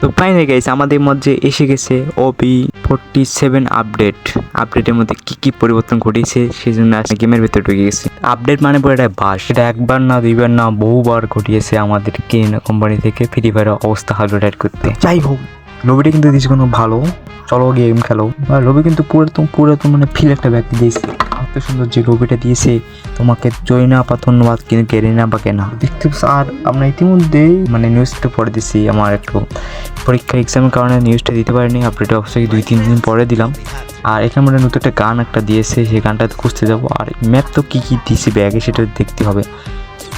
তো finally guys আমাদের মধ্যে এসে গেছে ওবি ফোরটি সেভেন আপডেট আপডেটের মধ্যে কি কি পরিবর্তন ঘটিয়েছে সেই জন্য গেমের ভিতরে ঢুকে গেছে। আপডেট মানে পুরো একটা বাস, এটা একবার না দুইবার না বহুবার ঘটিয়েছে আমাদের কেন কোম্পানি থেকে ফ্রি ফায়ার অবস্থা হার্ড করতে। যাই হোক লবিটা কিন্তু দিয়েছে কোনো ভালো। চলো গেম খেলো। আর লবি কিন্তু পুরো তো পুরো তো মানে ফিল একটা ব্যক্তি দিয়েছে। এত সুন্দর যে লবিটা দিয়েছে, তোমাকে জয় না পা ধন্যবাদ কিন্তু না বা কেনা। দেখতে আর আমরা ইতিমধ্যেই মানে নিউজটা পড়ে দিছি আমার একটু পরীক্ষা এক্সামের কারণে নিউজটা দিতে পারিনি আপডেট অবশ্যই দুই, তিন দিন পরে দিলাম। আর এখানে মানে নতুন একটা গান একটা দিয়েছে সেই গানটা খুঁজতে যাব। আর ম্যাপ তো কী কী দিয়েছে ব্যাগে সেটা দেখতে হবে।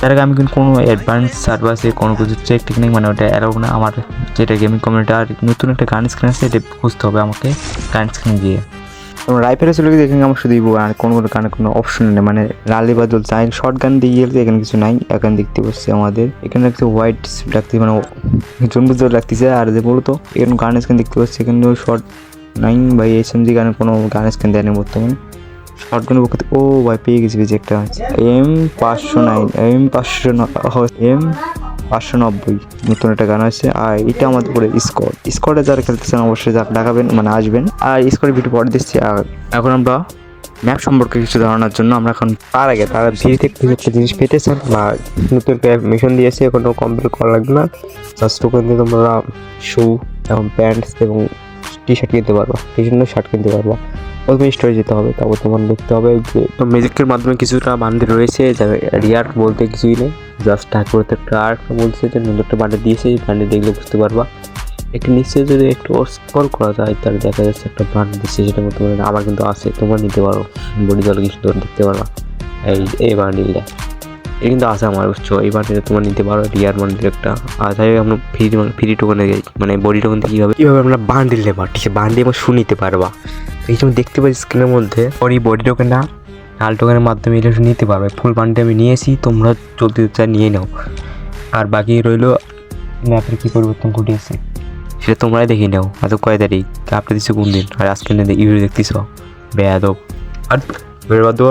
তার আগে আমি কিন্তু কোনো অ্যাডভান্স সার্ভাসে কোনো কিছু চেক টেক নেই মানে ওটা অ্যালাউ না। আমার যেটা গেমিং কমিউনিটি আর নতুন একটা গান স্ক্রিন আছে, এটা খুঁজতে হবে আমাকে গান স্ক্রিন গিয়ে এবং রাইফেলে চলে গেছে এখানে আমার শুধু আর কোনো কোনো কোনো অপশন নেই। মানে লালি বাদল চাই শর্ট গান দিয়ে গেলে এখানে কিছু নাই এখানে দেখতে পাচ্ছি আমাদের। এখানে একটা হোয়াইট রাখতে মানে জম্বু জোর রাখতেছে, আর যে বলতো, এখানে গান স্ক্রিন দেখতে পাচ্ছি এখানে শর্ট নাই বা এস এম জি গানের কোনো গান স্ক্রিন দেয়নি বর্তমানে। শর্ট গানের পক্ষে ও ভাই, পেয়ে গেছি পেয়েছি একটা। এম পাঁচশো নাইন এম পাঁচশো এম পাঁচশো নব্বই। নতুন একটা গান আছে আর এটা আমাদের পুরো স্কোয়াড স্কোয়াডে যারা খেলতেছেন, অবশ্যই ডাকাবেন মানে আসবেন। আর স্কোয়াডের ভিডিও পরে দিচ্ছি আর এখন আমরা ম্যাপ সম্পর্কে কিছু ধারণার জন্য আমরা এখন তার আগে তারা ভিড় থেকে কিছু একটা জিনিস পেতে চান বা নতুন মিশন দিয়েছে কোনো কমপ্লিট করা লাগবে না। জাস্ট ওখান থেকে তোমরা শু এবং প্যান্টস এবং টি শার্ট কিনতে পারবা। জন্য শার্ট কিনতে পারবা। প্রথমে স্টোরে যেতে হবে, তারপর তোমার দেখতে হবে যে, তো ম্যাজিকের মাধ্যমে কিছুটা বান্ডেল রয়েছে যা রিয়ার বলতে কিছুই নেই। জাস্ট ঠাকুর একটা আর একটা বলছে যে নতুন একটা বান্ডেল দিয়েছে, এই বান্ডেল দেখলে বুঝতে পারবা। একটু নিচে যদি একটু স্ক্রল করা যায়, তাহলে দেখা যাচ্ছে একটা ব্রান্ড দিচ্ছে মধ্যে মানে আমার কিন্তু আছে, তোমরা নিতে পারো। বডি জল কিছু দেখতে পারবা। এই এই বান্ডিলটা। এটা কিন্তু আছে আমার, বুঝছ? এই বান্ডিলটা তোমরা নিতে পারো রিয়ার বান্ডিল একটা। আর হোক, আমরা ফ্রি ফ্রি টোকনে যাই। মানে বডি টোকন থেকে কীভাবে কীভাবে আমরা বান্ডিল নেবা? ঠিক আছে বান্ডিল আমরা শু নিতে পারবা। এই যেমন দেখতে পাচ্ছি স্ক্রিনের মধ্যে, ওর এই বডি টোকেনটা লাল টোকেনের মাধ্যমে ইলেকশন নিতে পারবে। ফুল পান্ডে আমি নিয়েছি তোমরা চলতে চাই নিয়ে নাও। আর বাকি রইল ম্যাপের কী পরিবর্তন ঘটিয়েছে? সেটা তোমরাই দেখে নাও। আজ কয় তারিখ? আপনি দিচ্ছে কোন দিন? আর আজকে ইউরো দেখতেছ? বেয়াদব। আর বেরবাদ